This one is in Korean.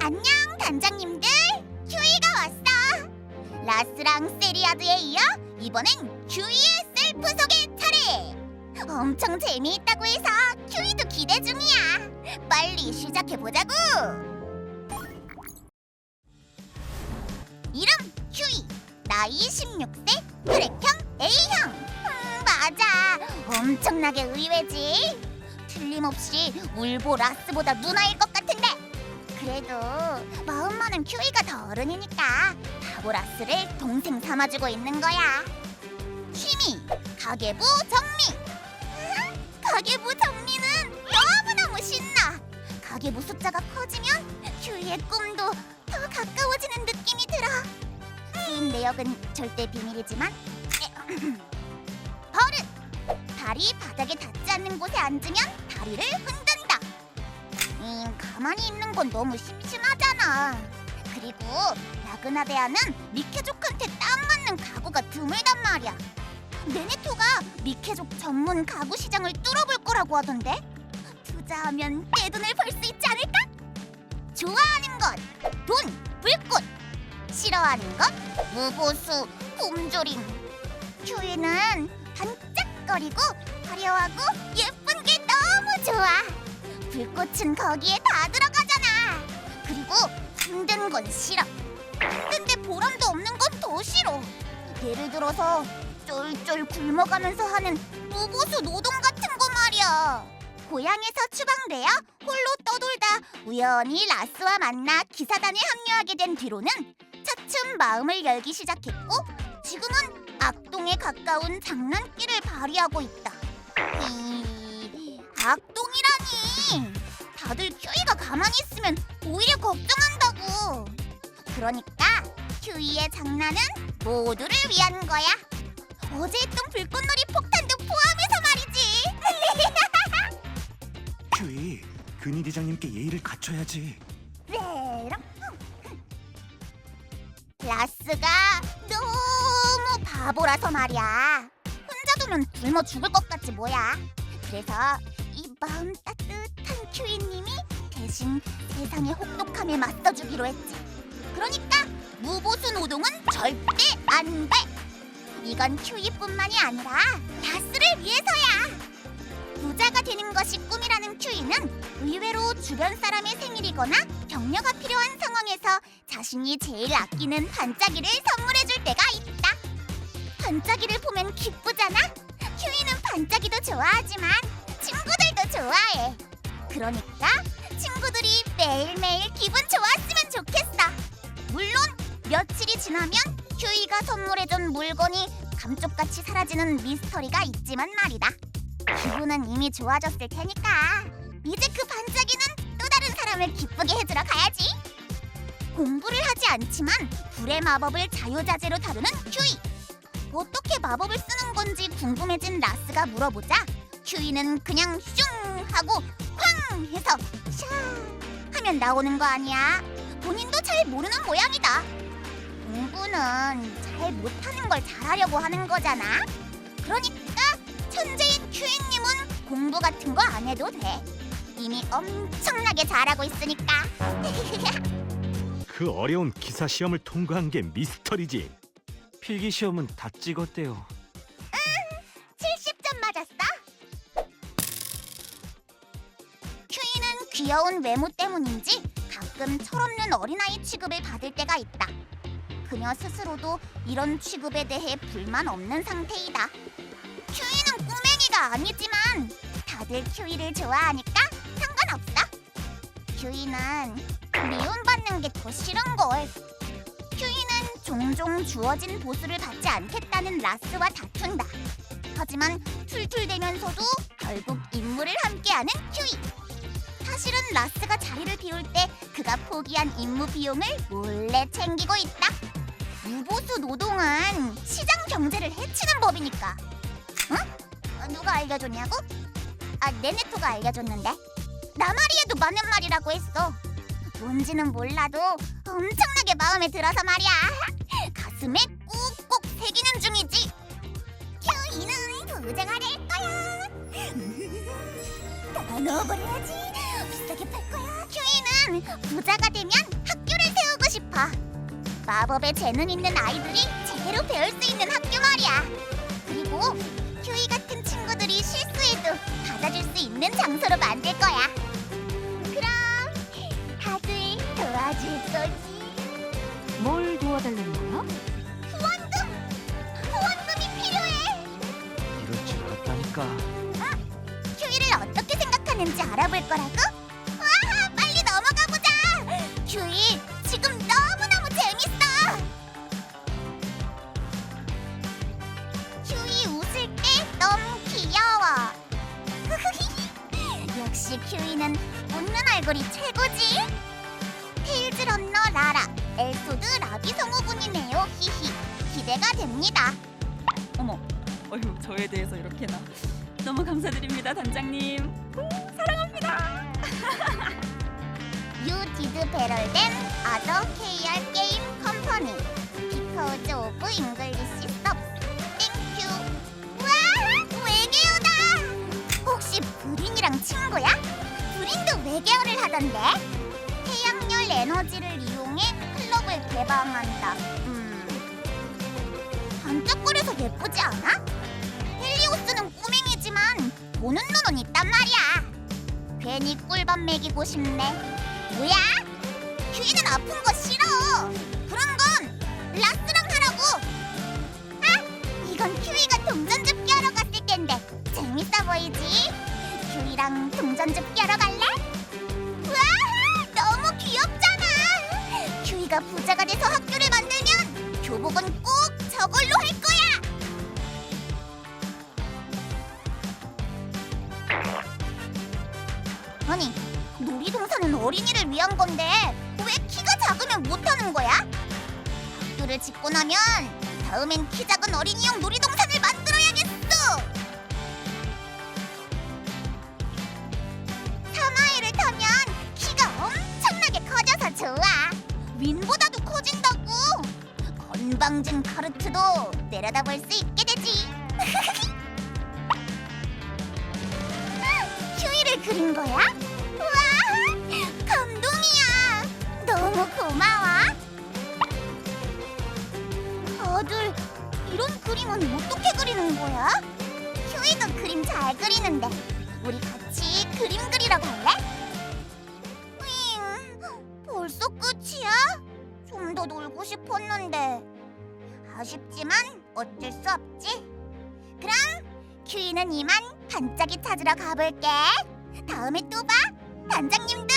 안녕 단장님들. 큐이가 왔어. 라스랑 세리아드에 이어 이번엔 큐이의 셀프 소개 차례. 엄청 재미있다고 해서 큐이도 기대 중이야. 빨리 시작해보자고. 이름 큐이. 나이 16세 혈액형 A형. 음, 맞아. 엄청나게 의외지. 틀림없이 울보 라스보다 누나일 것 같은데 그래도 마음 많은 큐이가 더 어른이니까 바보라스를 동생 삼아주고 있는 거야. 취미 가계부 정리. 가계부 정리는 너무너무 신나. 가계부 숫자가 커지면 큐이의 꿈도 더 가까워지는 느낌이 들어. 긴 내역은 절대 비밀이지만 버릇 발이 바닥에 닿지 않는 곳에 앉으면 다리를. 음, 가만히 있는 건 너무 심심하잖아. 그리고 라그나데아는 미케족한테 딱 맞는 가구가 드물단 말이야. 네네토가 미케족 전문 가구 시장을 뚫어볼 거라고 하던데. 투자하면 떼돈을 벌 수 있지 않을까? 좋아하는 것, 돈, 불꽃. 싫어하는 것, 무보수, 곰조림. 큐이는 반짝거리고 화려하고 예쁜 게 너무 좋아. 불꽃은 거기에 다 들어가잖아. 그리고 힘든 건 싫어. 힘든데 보람도 없는 건 더 싫어. 예를 들어서 쫄쫄 굶어가면서 하는 무보수 노동 같은 거 말이야. 고향에서 추방되어 홀로 떠돌다 우연히 라스와 만나 기사단에 합류하게 된 뒤로는 차츰 마음을 열기 시작했고 지금은 악동에 가까운 장난기를 발휘하고 있다. 이... 악동이라니! 다들 큐이가 가만히 있으면 오히려 걱정한다고. 그러니까 큐이의 장난은 모두를 위한 거야. 어제 했던 불꽃놀이 폭탄도 포함해서 말이지. 큐이, 근위 대장님께 예의를 갖춰야지. 메롱. 라스가 너무 바보라서 말이야. 혼자 두면 굶어 죽을 것 같지 뭐야. 그래서 이 마음 따뜻한 큐이님이 대신 세상의 혹독함에 맞서주기로 했지. 그러니까 무보수 노동은 절대 안 돼. 이건 큐이뿐만이 아니라 라스를 위해서야. 부자가 되는 것이 꿈이라는 큐이는 의외로 주변 사람의 생일이거나 격려가 필요한 상황에서 자신이 제일 아끼는 반짝이를 선물해줄 때가 있다. 반짝이를 보면 기쁘잖아. 큐이는 반짝이도 좋아하지만 친구들도 좋아해. 그러니까 친구들이 매일매일 기분 좋았으면 좋겠어. 물론 며칠이 지나면 큐이가 선물해준 물건이 감쪽같이 사라지는 미스터리가 있지만 말이다. 기분은 이미 좋아졌을 테니까 이제 그 반짝이는 또 다른 사람을 기쁘게 해주러 가야지. 공부를 하지 않지만 불의 마법을 자유자재로 다루는 큐이. 어떻게 마법을 쓰는 건지 궁금해진 라스가 물어보자 큐이는 그냥 슝 하고 쾅 해서 샤 하면 나오는 거 아니야. 본인도 잘 모르는 모양이다. 공부는 잘 못하는 걸 잘하려고 하는 거잖아. 그러니까 천재인 큐이님은 공부 같은 거 안 해도 돼. 이미 엄청나게 잘하고 있으니까. 그 어려운 기사 시험을 통과한 게 미스터리지. 필기 시험은 다 찍었대요. 귀여운 외모 때문인지 가끔 철없는 어린아이 취급을 받을 때가 있다. 그녀 스스로도 이런 취급에 대해 불만 없는 상태이다. 큐이는 꼬맹이가 아니지만 다들 큐이를 좋아하니까 상관없어. 큐이는 미움받는 게 더 싫은 걸. 큐이는 종종 주어진 보수를 받지 않겠다는 라스와 다툰다. 하지만 툴툴대면서도 결국 임무를 함께하는 큐이. 사실은 라스가 자리를 비울 때 그가 포기한 임무 비용을 몰래 챙기고 있다. 무보수 노동은 시장 경제를 해치는 법이니까. 응? 어, 누가 알려줬냐고? 아, 네네토가 알려줬는데. 나마리에도 맞는 말이라고 했어. 뭔지는 몰라도 엄청나게 마음에 들어서 말이야. 가슴에 꾹꾹 새기는 중이지. 큐이는 부자가 될 거야. 다 넣어버려야지. 큐이는 부자가 되면 학교를 세우고 싶어. 마법에 재능 있는 아이들이 제대로 배울 수 있는 학교 말이야. 그리고 큐이 같은 친구들이 실수해도 받아줄 수 있는 장소로 만들 거야. 그럼 다들 도와줄 거지? 뭘 도와달라는 거야? 후원금! 후원금이 필요해! 이럴 줄 알았다니까. 큐이를 어떻게 생각하는지 알아볼 거라고? 역시 큐이는 웃는 얼굴이 최고지. 테일즈 런너 라라, 엘소드 라비 성우분이네요. 히히. 기대가 됩니다. 어머, 어휴, 저에 대해서 이렇게나. 너무 감사드립니다, 단장님. 후, 사랑합니다. Did better than other KR 게임 컴퍼니 English sub. Thank 하던데. 태양열 에너지를 이용해 클럽을 개방한다. 음. 반짝거려서 예쁘지 않아? 헬리오스는 꼬맹이지만 보는 눈은 있단 말이야. 괜히 꿀밤 먹이고 싶네. 뭐야? 큐이는 아픈 거 싫어. 그런 건 라스랑 하라고. 아, 이건 큐이가 동전 줍기 하러 갔을 텐데 재밌어 보이지? 큐이랑 동전 줍기 하러 갈래? 큐이가 부자가 돼서 학교를 만들면 교복은 꼭 저걸로 할 거야. 아니, 놀이동산은 어린이를 위한 건데 왜 키가 작으면 못하는 거야? 학교를 짓고 나면 다음엔 키 작은 어린이용 놀이동산을 만 건방진 카르트도 내려다볼 수 있게 되지. 휴이를 그린 거야? 와, 감동이야. 너무 고마워. 다들 이런 그림은 어떻게 그리는 거야? 휴이도 그림 잘 그리는데 우리 같이 그림 그리러 갈래? 윙, 벌써 끝이야? 좀 더 놀고 싶었는데 아쉽지만 어쩔 수 없지. 그럼 큐이는 이만 반짝이 찾으러 가볼게. 다음에 또 봐. 단장님들